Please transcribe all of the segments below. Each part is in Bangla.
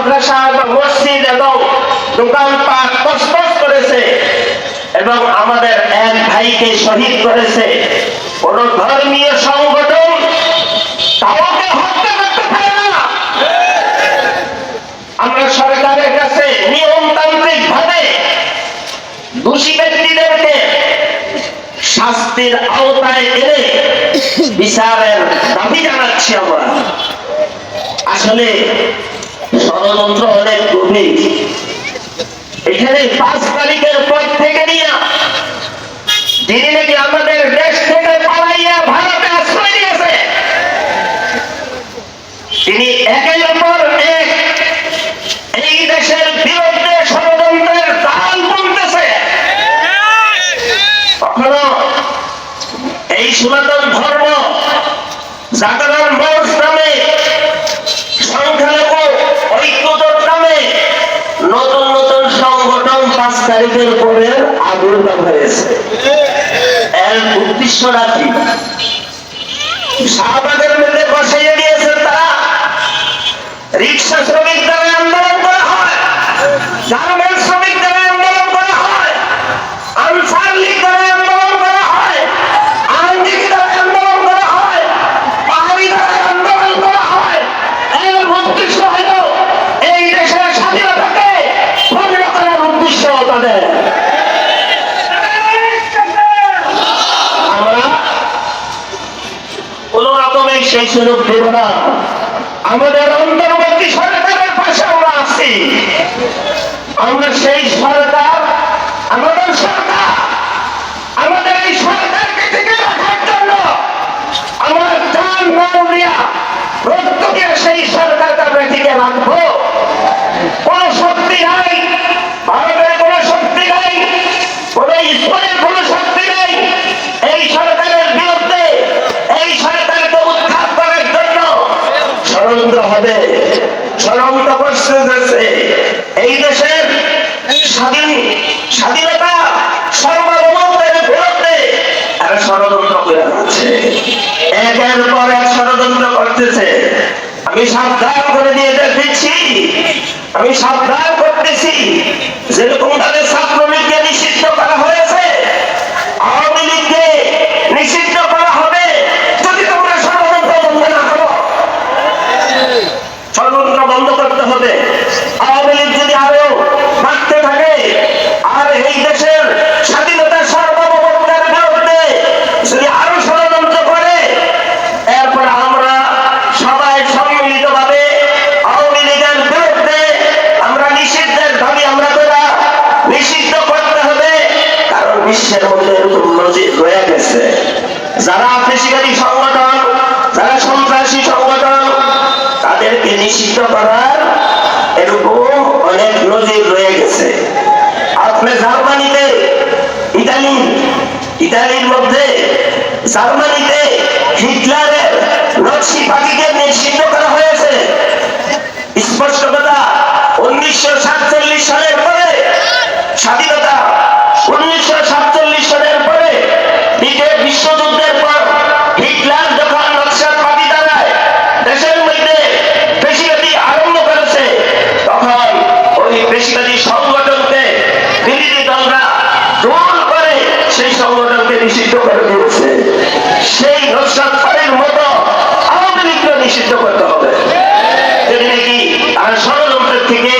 মাদ্রাসা এবং মসজিদ এবং দোকানপাট তসতস করেছে এবং আমাদের এক ভাইকে শহীদ করেছে। কোন ধর্মীয় সংগঠন আমরা সরকারের কাছে নিয়মতান্ত্রিক ভাবে দোষী ব্যক্তিদেরকে শাস্তির আওতায় এনে বিচারের দাবি জানাচ্ছি আমরা। আসলে ষড়যন্ত্র অনেক গভীর এখানে পাঁচ তারিখের পর থেকে নিয়ে যিনি নাকি আমাদের দেশ থেকে পালাইয়া ভারতে আশ্রয় দিয়েছে তিনি একের পর এক এই দেশের বিরুদ্ধে ষড়যন্ত্রের কখনো এই সনাতন ধর্ম জাগরণ তারিখের পরে আবির্ভাব হয়েছে। এর মধ্যে বসাইয়ে দিয়েছেন তারা। রিক্সা শ্রমিক দ্বারা আন্দোলন করা হয় গার্মেন্ট শ্রমিক দ্বারা আন্দোলন করা হয় আনসার লীগ দ্বারা আন্দোলন করা হয় আইনজীবী দ্বারা আন্দোলন করা হয় পাহাড়ি দ্বারা আন্দোলন করা হয় এর উদ্দেশ্য হল এই দেশের স্বাধীনতাকে ভঙ্গ করার উদ্দেশ্য তাদের আমরা কোন রকমের সেই সুযোগ দেব না। আমাদের অন্তর্বর্তী সরকারের পাশে আমরা আছি। আমরা সেই সরকার আমাদের সরকার আমাদের এই সরকারকে টিকে রাখার জন্য আমার জান মাল দিয়া রক্ত দিয়ে সেই সরকারকে আমরা টিকে রাখব কোন শক্তি নাই ভারতের কোন শক্তি নাই কোন ইসলামের কোন শক্তি নাই এই সরকারের বিরুদ্ধে এই সরকারকে উৎখাত করার জন্য ষড়যন্ত্র হবে করতেছে। আমি সাবধান করে দিয়ে দিচ্ছি আমি সাবধান করতেছি। যেরকম ভাবে ছাত্রলীগকে নিষিদ্ধ করা হয়েছে, আওয়ামী লীগকে নিষিদ্ধ করা হবে যদি তোমরা ষড়যন্ত্র বন্ধ না করো ষড়যন্ত্র বন্ধ করতে হবে আওয়ামী লীগ যদি আরও বাড়তে থাকে আর এই দেশের স্বাধীনতা সার্বভৌমত্বের বিরুদ্ধে যদি আরও ষড়যন্ত্র করে এরপর আমরা সবাই সম্মিলিত ভাবে আওয়ামী লীগের বিরুদ্ধে আমরা নিষিদ্ধের দাবি আমরা করা নিষিদ্ধ করতে হবে কারণ বিশ্বের মধ্যে এরকম নজির রয়ে গেছে। যারা কৃষিকারী সংগঠন, যারা সন্ত্রাসী সংগঠন, তাদেরকে নিষিদ্ধ করার এরকম অনেক নজির রয়ে গেছে। আপনি জার্মানিতে, ইতালি, ইতালির মধ্যে জার্মানিতে হিটলারের নকশি পাখিকে নিষিদ্ধ করা হয়েছে। স্পষ্ট কথা, উনিশশো সাতচল্লিশ সালের পরে স্বাধীনতা নিষিদ্ধ করতে হবে। তারা ষড়যন্ত্রের থেকে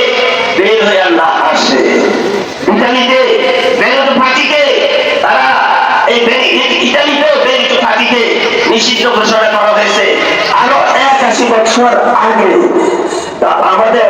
বের হয়ে আল্লাহ আসে। ইতালিতে ফাঁকিকে তারা এই ইতালিতেও বেরোতো পার্টিকে নিষিদ্ধ ঘোষণা করা হয়েছে। আরও একাশি বছর আগে আমাদের